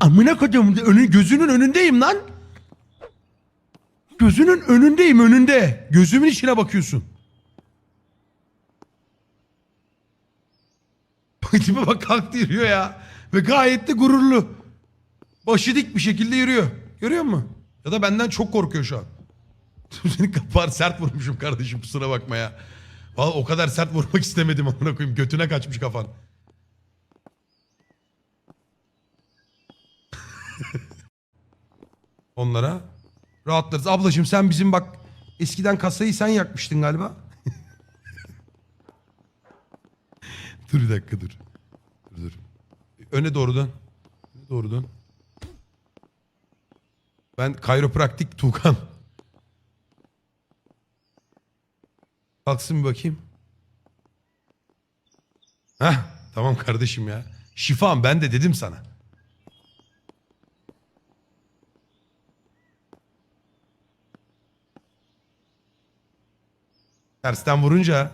Amına koyduğum önü, gözünün önündeyim lan. Gözünün önündeyim önünde. Gözümün içine bakıyorsun. Bak tipe bak kalktı yürüyor ya. Ve gayet de gururlu. Başı dik bir şekilde yürüyor. Görüyor musun? Ya da benden çok korkuyor şu an. Senin kapağını sert vurmuşum kardeşim kusura bakma ya. Vallahi o kadar sert vurmak istemedim amına koyayım. Götüne kaçmış kafan. Onlara rahatlarız. Ablacığım sen bizim bak eskiden kasayı sen yakmıştın galiba. dur bir dakika dur. Dur dur. Öne doğru dön. Öne doğru dön. Ben kayropraktik Tuğkan. Kalksın bir bakayım. Heh, tamam kardeşim ya. Şifam ben de dedim sana. Tersten vurunca